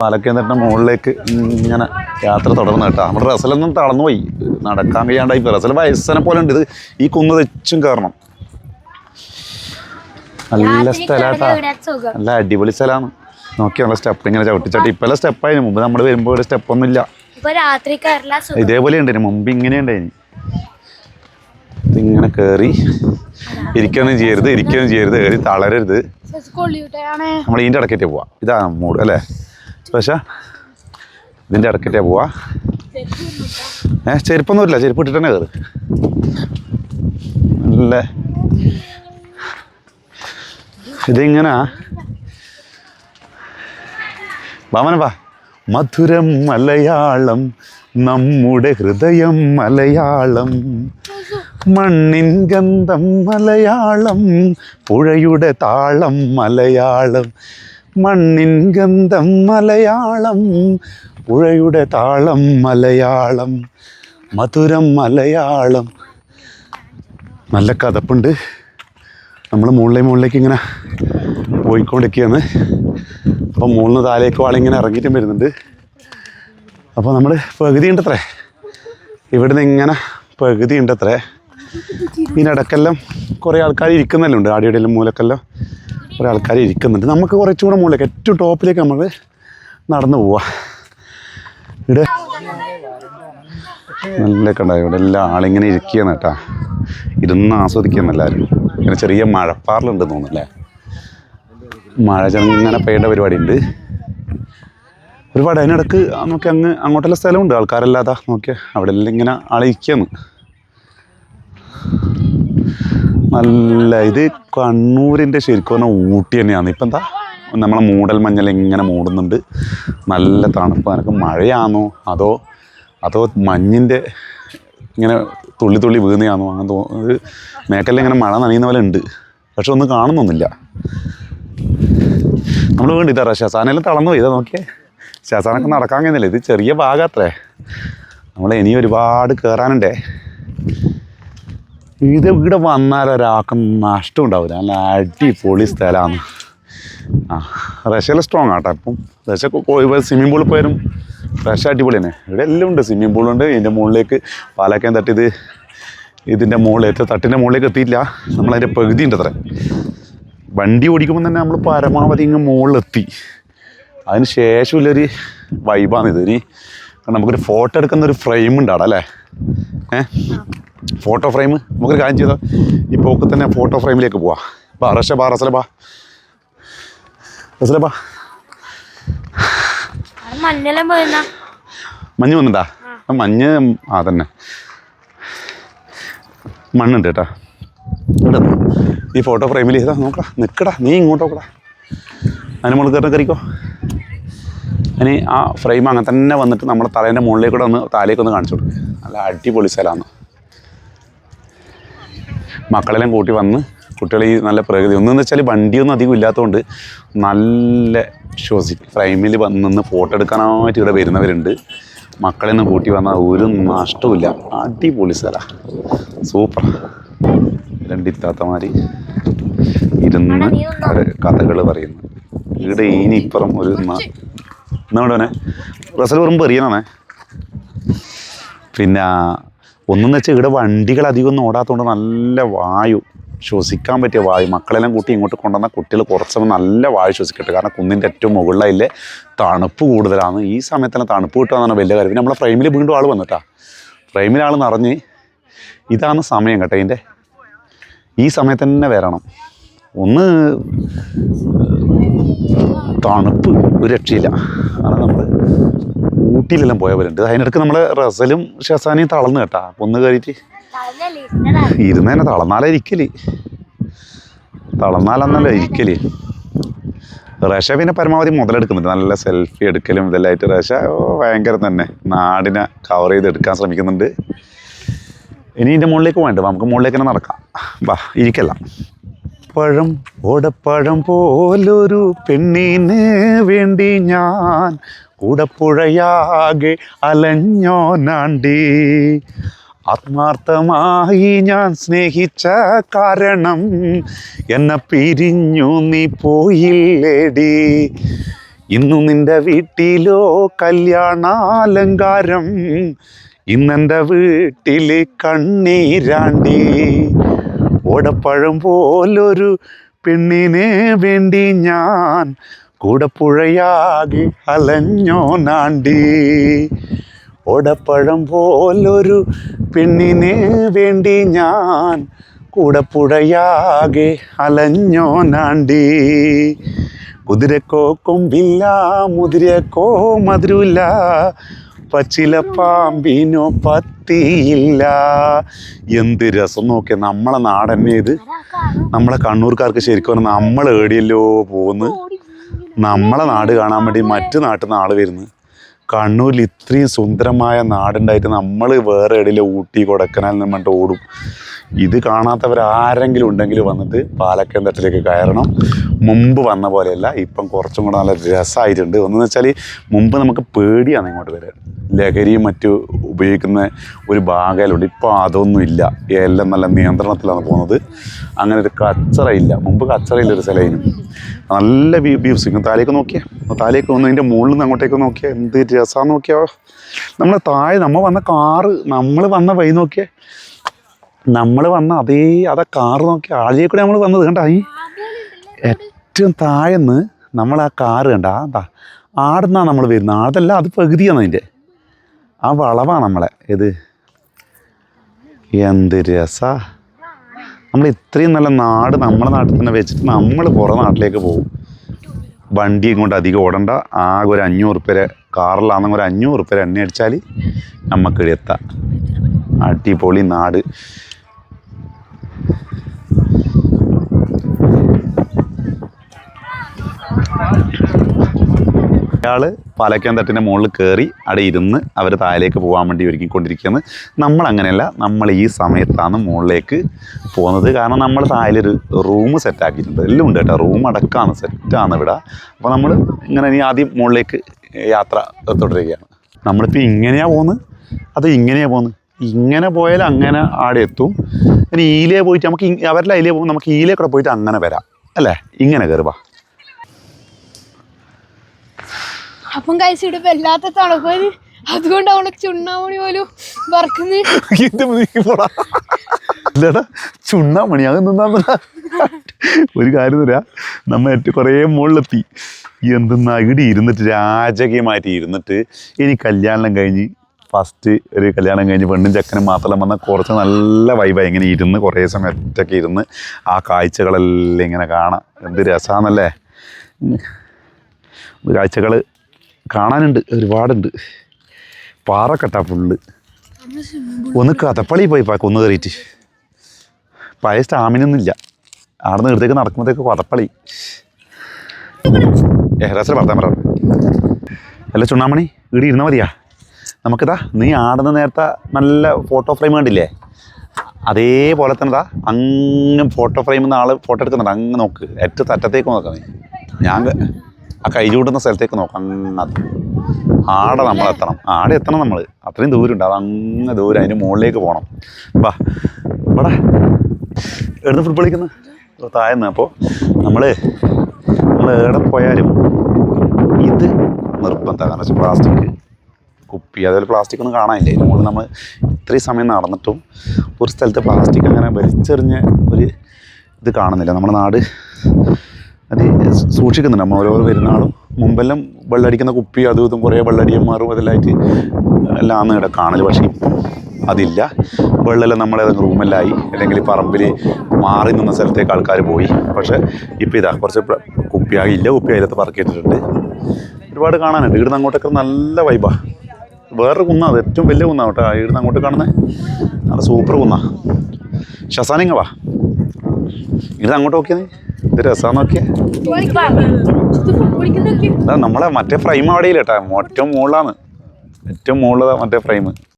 പാലക്കേന്ദ്രന്റെ മുകളിലേക്ക് ഇങ്ങനെ യാത്ര തുടർന്ന് കേട്ടോ. നമ്മുടെ റസലൊന്നും തളർന്നു പോയി. നടക്കാൻ കഴിയാണ്ടായി. റസൽ വയസ്സനെ പോലെ ഉണ്ട്. ഇത് ഈ കുന്ന് തെച്ചും കയറണം നല്ല സ്ഥലാട്ടാ. നല്ല അടിപൊളി സ്ഥലമാണ് നോക്കി നല്ല സ്റ്റെപ്പ് ഇങ്ങനെ ചവിട്ടി ചവിട്ടി ഇപ്പം സ്റ്റെപ്പായിരുന്നു മുമ്പ് നമ്മൾ വരുമ്പോൾ ഇവിടെ സ്റ്റെപ്പൊന്നും ഇല്ല ഇതേപോലെ ഉണ്ടായിരുന്നു മുമ്പ് ഇങ്ങനെ ഉണ്ടായിരുന്നു ഇതിങ്ങനെ കയറി ഇരിക്കൊന്നും ചെയ്യരുത് ഇരിക്കൊന്നും ചെയ്യരുത്. കയറി തളരരുത്. നമ്മൾ ഇതിന്റെ ഇടക്കേറ്റ് പോവാം. ഇതാണ് മൂട് അല്ലേ? പക്ഷേ ഇതിന്റെ ഇടക്കിട്ടേ പോവാ. ഏ ചെരുപ്പൊന്നും ഇല്ല ചെരുപ്പ് ഇട്ടിട്ട് തന്നെ കയറ് നല്ല ഇതിങ്ങനെ? വാമന വാ. മധുരം മലയാളം നമ്മുടെ ഹൃദയം മലയാളം. മണ്ണിൻ ഗന്ധം മലയാളം പുഴയുടെ താളം മലയാളം. മണ്ണിൻ ഗന്ധം മലയാളം പുഴയുടെ താളം മലയാളം മധുരം മലയാളം. നല്ല കഥപ്പുണ്ട്. നമ്മൾ മുകളിലെ മുകളിലേക്ക് ഇങ്ങനെ പോയിക്കൊണ്ടിരിക്കുകയാണ്. അപ്പോൾ മുകളിൽ താലേക്ക് വാളിങ്ങനെ ഇറങ്ങിയിട്ടും വരുന്നുണ്ട്. അപ്പോൾ നമ്മൾ പകുതി ഉണ്ടത്രേ ഇവിടുന്ന് ഇങ്ങനെ പകുതി ഉണ്ടത്രേ ഇതിനിടക്കെല്ലാം കുറേ ആൾക്കാർ ഇരിക്കുന്നല്ലോ ഉണ്ട്? ആടിയുടെയെല്ലാം മൂലക്കെല്ലാം. കുറേ ആൾക്കാർ ഇരിക്കുന്നുണ്ട്. നമുക്ക് കുറച്ചുകൂടെ മുകളിലേക്ക് ഏറ്റവും ടോപ്പിലേക്ക് നമ്മൾ നടന്നു പോവാം. ഇവിടെ നല്ല കണ്ടായി ഇവിടെ എല്ലാ ആളിങ്ങനെ ഇരിക്കുകയാണ് കേട്ടാ. ഇരുന്ന് ആസ്വദിക്കുകയാണ് എല്ലാവരും പിന്നെ ചെറിയ മഴപ്പാറലുണ്ട് തോന്നുന്നല്ലേ? മഴ ചെറുങ്ങനെ പെയ്യേണ്ട പരിപാടി ഉണ്ട് ഒരുപാട് അതിനിടക്ക് നോക്കി അങ്ങ് അങ്ങോട്ടുള്ള സ്ഥലമുണ്ട്. ആൾക്കാരല്ലാതാ നോക്കിയാൽ അവിടെ എല്ലാം ഇങ്ങനെ ആളിരിക്കുകയാണ്. നല്ല ഇത് കണ്ണൂരിന്റെ ശരിക്കും പറഞ്ഞാൽ ഊട്ടി തന്നെയാണ്. ഇപ്പം എന്താ നമ്മളെ മൂടൽ മഞ്ഞൾ ഇങ്ങനെ മൂടുന്നുണ്ട്. നല്ല തണുപ്പ് എനക്ക് മഴയാണോ അതോ അതോ മഞ്ഞിന്റെ ഇങ്ങനെ തുള്ളി തുള്ളി വീണയാണോ അങ്ങനെ തോന്നുന്നത് മേക്കലിൽ ഇങ്ങനെ മഴ നനയുന്ന പോലെ ഉണ്ട്. പക്ഷെ ഒന്നും കാണുന്നൊന്നുമില്ല. നമ്മൾ വേണ്ടിട്ടാ ശസാനെല്ലാം തളർന്നു പോയി. ഇതാ നോക്കിയേ. ശസാനൊക്കെ നടക്കാൻ കഴിഞ്ഞില്ല? ഇത് ചെറിയ ഭാഗത്രേ നമ്മൾ ഇനി ഒരുപാട് കയറാനുണ്ടേ ഇത് ഇവിടെ വന്നാൽ ഒരാൾക്ക് നഷ്ടം ഉണ്ടാവില്ല. നല്ല അടിപൊളി സ്ഥലമാണ്. ആ റഷ്യയിൽ സ്ട്രോങ് ആട്ടോ ഇപ്പം. റഷ്യ സ്വിമ്മിംഗ് പൂളിൽ പോയാലും റഷ്യ അടിപൊളി തന്നെ ഇവിടെ എല്ലാം ഉണ്ട് സ്വിമ്മിംഗ് പൂളുണ്ട് ഇതിന്റെ മുകളിലേക്ക് പാലക്കാൻ തട്ടിയത് ഇതിന്റെ മുകളിലേക്ക് തട്ടിന്റെ മുകളിലേക്ക് എത്തിയില്ല. നമ്മളതിന്റെ പകുതി ഉണ്ട് അത്ര. വണ്ടി ഓടിക്കുമ്പോൾ തന്നെ നമ്മൾ പരമാവധി ഇങ്ങ് മുകളിലെത്തി. അതിന് ശേഷമുള്ളൊരു വൈബാണിത് ഇനി നമുക്കൊരു ഫോട്ടോ എടുക്കുന്ന ഒരു ഫ്രെയിം ഉണ്ടാടാ അല്ലേ? ഏ? Photo frame? നമുക്കൊരു കാര്യം ചെയ്താൽ ഈ പോക്ക് തന്നെ ഫോട്ടോ ഫ്രെയിമിലേക്ക് പോവാം. ബാ റഷ ബാ റസല ബാ. റസല ബാ. മഞ്ഞ് വന്നിട്ടാ? ആ മഞ്ഞ് ആ തന്നെ മണ്ണുണ്ട് കേട്ടാ. ഇവിടെ ഈ ഫോട്ടോ ഫ്രെയിമിൽ ചെയ്താൽ നോക്കടാ നിൽക്കടാ നീ ഇങ്ങോട്ട് കൂടാ അതിന് മുകളിൽ കയറി കയറിക്കോ ഇനി ആ ഫ്രെയിം അങ്ങനെ തന്നെ വന്നിട്ട് നമ്മുടെ തലേന്റെ മുകളിലേക്ക് കൂടെ ഒന്ന് താലേക്ക് ഒന്ന് കാണിച്ചു കൊടുക്കുക നല്ല അടിപൊളി സ്ഥലമാണ്. മക്കളെല്ലാം കൂട്ടി വന്ന് കുട്ടികൾ ഈ നല്ല പ്രകൃതി ഒന്നെന്ന് വെച്ചാൽ വണ്ടിയൊന്നും അധികം ഇല്ലാത്തതുകൊണ്ട് നല്ല ഷോസി ഫ്രൈമിൽ വന്ന് നിന്ന് ഫോട്ടോ എടുക്കാനായിട്ട് ഇവിടെ വരുന്നവരുണ്ട്. മക്കളെ ഒന്ന് കൂട്ടി വന്നാൽ ഒരു നഷ്ടവുമില്ല. അടിപൊളി സ്ഥലമാണ് സൂപ്പർ രണ്ടിത്താത്തമാർ ഇരുന്ന് കഥകൾ പറയുന്നു. ഇവിടെ ഇനി ഇപ്പുറം ഒരു എന്നാ റസൽ വെറും എറിയണേ പിന്നെ ഒന്നെന്ന് വെച്ചാൽ ഇവിടെ വണ്ടികൾ അധികം ഒന്നും ഓടാത്തതുകൊണ്ട് നല്ല വായു. ശ്വസിക്കാൻ പറ്റിയ വായു. മക്കളെല്ലാം കൂട്ടി ഇങ്ങോട്ട് കൊണ്ടുവന്ന കുട്ടികൾ കുറച്ച് നല്ല വായു ശ്വസിക്കട്ടെ. കാരണം കുന്നിന്റെ ഏറ്റവും മുകളിലതിലെ തണുപ്പ് കൂടുതലാണ്. ഈ സമയത്തെല്ലാം തണുപ്പ് കിട്ടുകയെന്നാണ് വലിയ കാര്യം. പിന്നെ നമ്മളെ ഫ്രെയിമിൽ വീണ്ടും ആൾ വന്നിട്ടാ ഫ്രെയിമിൽ ആൾ നിറഞ്ഞ് ഇതാണ് സമയം കേട്ടോ ഇതിന്റെ ഈ സമയത്ത് തന്നെ വരണം. ഒന്ന് തണുപ്പ് ഒരു രക്ഷയില്ല. കാരണം നമ്മൾ ഊട്ടിയിലെല്ലാം പോയവരുണ്ട് അതിനിടയ്ക്ക് നമ്മളെ റസലും ഷസാനിയും തളർന്ന് കേട്ടാ. ഒന്ന് കയറിയിട്ട് ഇരുന്നേനെ തളർന്നാലേ ഇരിക്കൽ തളർന്നാലെന്നല്ല ഇരിക്കൽ. റഷ പിന്നെ പരമാവധി മുതലെടുക്കുന്നുണ്ട്. നല്ല സെൽഫി എടുക്കലും ഇതെല്ലാം റഷ ഓ, ഭയങ്കര തന്നെ. നാടിനെ കവർ ചെയ്ത് എടുക്കാൻ ശ്രമിക്കുന്നുണ്ട്. ഇനി ഇതിന്റെ മുകളിലേക്ക് വേണ്ട നമുക്ക് മുകളിലേക്ക് തന്നെ നടക്കാം. വാ ഇരിക്കല്ല. പഴം ഓടപ്പഴം പോലൊരു പെണ്ണിന് വേണ്ടി ഞാൻ കൂടപ്പുഴയാകെ അലഞ്ഞോനാണ്ടി ആത്മാർത്ഥമായി ഞാൻ സ്നേഹിച്ച കാരണം എന്നെ പിരിഞ്ഞു നീ പോയില്ലേടി. ഇന്നു നിന്റെ വീട്ടിലോ കല്യാണാലങ്കാരം ഇന്നെന്റെ വീട്ടിൽ കണ്ണീരാണ്ടി. ഓടപ്പഴം പോലൊരു പെണ്ണിനെ വേണ്ടി ഞാൻ കൂടപ്പുഴയാകെ അലഞ്ഞോ നാണ്ടി. ഓടപ്പഴം പോലൊരു പെണ്ണിനെ വേണ്ടി ഞാൻ കൂടപ്പുഴയാകെ അലഞ്ഞോ നാണ്ടി. കുതിരക്കോ കൊമ്പില്ല മുതിരക്കോ മധുരില്ല പച്ചില പാമ്പിനോ പത്തിയില്ല. എന്ത് രസം നോക്കിയ നമ്മളെ നാടന്നെ ഇത്. നമ്മളെ കണ്ണൂർക്കാർക്ക് ശരിക്കും നമ്മൾ ഏടിയല്ലോ പോകുന്നു നമ്മളെ നാട് കാണാൻ വേണ്ടി മറ്റു നാട്ടിൽ നിന്ന് ആൾ വരുന്നു. കണ്ണൂരിൽ ഇത്രയും സുന്ദരമായ നാടുണ്ടായിട്ട് നമ്മൾ വേറെ ഇടയിൽ ഊട്ടി കൊടക്കനാൽ നിന്ന് പറഞ്ഞിട്ട് ഓടും. ഇത് കാണാത്തവർ ആരെങ്കിലും ഉണ്ടെങ്കിൽ വന്നിട്ട് പാലക്കയം തട്ടിലേക്ക് കയറണം. മുമ്പ് വന്ന പോലെയല്ല ഇപ്പം കുറച്ചും കൂടെ നല്ല രസമായിട്ടുണ്ട് ഒന്നെന്ന് വെച്ചാൽ മുമ്പ് നമുക്ക് പേടിയാണ് ഇങ്ങോട്ട് വരാൻ. ലഹരിയും മറ്റു ഉപയോഗിക്കുന്ന ഒരു ഭാഗയിലുണ്ട് ഇപ്പോൾ അതൊന്നും ഇല്ല എല്ലാം നല്ല നിയന്ത്രണത്തിലാണ് പോകുന്നത്. അങ്ങനെ ഒരു കച്ചറയില്ല. മുമ്പ് കച്ചറയില്ലൊരു സ്ഥലമായിരുന്നു നല്ല വ്യൂ വ്യൂസ് ഇങ്ങനെ താഴേക്ക് നോക്കിയാൽ താഴേക്ക് വന്ന് അതിന്റെ മുകളിൽ നിന്ന് അങ്ങോട്ടേക്ക് നോക്കിയാൽ എന്ത് രസമാണെന്ന് നോക്കിയാൽ നമ്മൾ താഴെ നമ്മൾ വന്ന കാറ് നമ്മൾ വന്ന വഴി നോക്കിയേ. നമ്മൾ വന്ന അതേ അതാ കാറ് നോക്കി ആഴിയെ കൂടെ നമ്മൾ വന്നത് കണ്ട ഈ ഏറ്റവും താഴെന്ന് നമ്മൾ ആ കാറ് കണ്ട. എന്താ ആടുന്നാണ് നമ്മൾ വരുന്നത്? ആടല്ല അത് പകുതിയാണ് അതിന്റെ. ആ വളവാണ് നമ്മളെ. ഇത് എന്ത് രസ. നമ്മൾ ഇത്രയും നല്ല നാട് നമ്മുടെ നാട്ടിൽ തന്നെ വെച്ചിട്ട് നമ്മൾ പുറം നാട്ടിലേക്ക് പോകും. വണ്ടി കൊണ്ട് അധികം ഓടണ്ട. ആകെ ഒരു അഞ്ഞൂറ് ഉറുപ്പ്യ കാറിലാണെങ്കിൽ ഒരു അഞ്ഞൂറ് ഉറുപ്പ്യ എണ്ണ അടിച്ചാൽ നമുക്ക് ഇവിടെ എത്താം. അടിപൊളി നാട്. അയാൾ പാലക്കാൻ തട്ടിന്റെ മുകളിൽ കയറി അവിടെ ഇരുന്ന് അവർ താഴേക്ക് പോകാൻ വേണ്ടി ഒരുക്കിക്കൊണ്ടിരിക്കുന്നത് നമ്മൾ അങ്ങനെയല്ല നമ്മൾ ഈ സമയത്താണ് മുകളിലേക്ക് പോകുന്നത്. കാരണം നമ്മൾ താഴിലൊരു റൂം സെറ്റാക്കിയിട്ടുണ്ട് എല്ലാം ഉണ്ട് കേട്ടോ. റൂം അടക്കമാണ് സെറ്റാണ് ഇവിടെ. അപ്പോൾ നമ്മൾ ഇങ്ങനെ ഇനി ആദ്യം മുകളിലേക്ക് യാത്ര തുടരുകയാണ് നമ്മളിപ്പോൾ ഇങ്ങനെയാണ് പോകുന്നത്? അത് ഇങ്ങനെയാണ് പോകുന്നത്. ഇങ്ങനെ പോയാൽ അങ്ങനെ ആടെ എത്തും. ഇനി ഈലേ പോയിട്ട് നമുക്ക് അവരുടെ അതിലേ പോകും നമുക്ക് ഈലേ കൂടെ പോയിട്ട് അങ്ങനെ വരാം. അല്ലേ? ഇങ്ങനെ കയറുക അപ്പം കഴിച്ച് ഇവിടെ വല്ലാത്ത തണുപ്പാണ്. അതുകൊണ്ട് അവളെ ചുണ്ണാമണി പോലും പോടാ. ചുണ്ണാമണി അത് ഒരു കാര്യം തരാ നമ്മ ഏറ്റവും കുറേ മുകളിലെത്തി. എന്തെന്നാ ഇവിടെ ഇരുന്നിട്ട് രാജകീയമായിട്ട് ഇരുന്നിട്ട് ഇനി കല്യാണം കഴിഞ്ഞ് ഫസ്റ്റ് ഒരു കല്യാണം കഴിഞ്ഞ് പെണ്ണും ചക്കനും മാത്രം വന്ന കുറച്ച് നല്ല വൈബായി ഇങ്ങനെ ഇരുന്ന് കുറേ സമയത്തൊക്കെ ഇരുന്ന് ആ കാഴ്ചകളെല്ലാം ഇങ്ങനെ കാണാം. എന്ത് രസമാണല്ലേ കാഴ്ചകൾ കാണാനുണ്ട് ഒരുപാടുണ്ട്. പാറക്കെട്ടാ ഫുള്ള് ഒന്ന് കഥപ്പള്ളി പോയി പാ കുന്ന് കയറിയിട്ട് പഴയ സ്റ്റാമിനൊന്നുമില്ല. അവിടെ നിന്ന് ഇടത്തേക്ക് നടക്കുമ്പോഴത്തേക്ക് കഥപ്പള്ളി. ഏഹ്റാസിൽ വർത്താൻ പറ അല്ല ചുണ്ണാമണി ഇവിടെ ഇരുന്നാൽ മതിയാ. നമുക്കിതാ നീ ആടുന്ന നേരത്തെ നല്ല ഫോട്ടോ ഫ്രെയിം കണ്ടില്ലേ? അതേപോലെ തന്നെ ദാ അങ്ങ് ഫോട്ടോ ഫ്രെയിമിൽ നിന്ന് ആൾ ഫോട്ടോ എടുക്കുന്നുണ്ട്. അങ്ങ് നോക്ക്. ഏറ്റവും തറ്റത്തേക്ക് നോക്കാം നീ. ഞാൻ ആ കൈ ചൂടുന്ന സ്ഥലത്തേക്ക് നോക്കാം അങ്ങനെ ആടെ നമ്മൾ എത്തണം. ആടെ എത്തണം നമ്മൾ അത്രയും ദൂരമുണ്ട് അത് അങ്ങ് ദൂരം അതിന് മുകളിലേക്ക് പോകണം. വാ. ഇവിടെ എവിടുന്ന് ഫുട്ബോൾ കളിക്കുന്നത് താഴ്ന്ന്. അപ്പോൾ നമ്മൾ നമ്മൾ എവിടെ പോയാലും ഇത് നിർബന്ധം കാരണം വെച്ചാൽ പ്ലാസ്റ്റിക് കുപ്പി അതേപോലെ പ്ലാസ്റ്റിക് ഒന്നും കാണാനില്ല? ഇതിന് മുകളിൽ നമ്മൾ ഇത്രയും സമയം നടന്നിട്ടും ഒരു സ്ഥലത്ത് പ്ലാസ്റ്റിക് അങ്ങനെ വലിച്ചെറിഞ്ഞ ഒരു ഇത് കാണുന്നില്ല. നമ്മുടെ നാട് അത് സൂക്ഷിക്കുന്നുണ്ട്. നമ്മൾ ഓരോ പെരുന്നാളും മുമ്പെല്ലാം വെള്ളടിക്കുന്ന കുപ്പി അതും ഇതും കുറേ വെള്ളടിയന്മാരും അതെല്ലാമായിട്ട് എല്ലാം അന്ന് ഇവിടെ കാണൽ പക്ഷേ ഇപ്പം അതില്ല. വെള്ളമെല്ലാം നമ്മളെ റൂമെല്ലായി അല്ലെങ്കിൽ പറമ്പിൽ മാറി നിന്ന സ്ഥലത്തേക്ക് ആൾക്കാർ പോയി. പക്ഷേ ഇപ്പം ഇതാ കുറച്ച് കുപ്പിയായി ഇല്ല കുപ്പി അതിലത്ത് പറക്കിയിട്ടിട്ടുണ്ട് ഒരുപാട് കാണാനുണ്ട്. ഇവിടുന്ന് അങ്ങോട്ടൊക്കെ നല്ല വൈബാ. വേറൊരു കുന്നാണ് അത്. ഏറ്റവും വലിയ കുന്നാണ് കേട്ടോ. ഇവിടുന്ന് അങ്ങോട്ട് കാണുന്നത് നല്ല സൂപ്പർ കുന്നാ. ശസാനിങ്ങ വാ. ഇവിടുന്ന് അങ്ങോട്ട് നോക്കിയത് ഇത് നോക്കിയേ നമ്മളെ മറ്റേ ഫ്രെയിം അവിടെ ഇല്ല കേട്ടോ ഏറ്റവും മുകളിലാണ് ഏറ്റവും മുകളിലാണ് മറ്റേ ഫ്രെയിം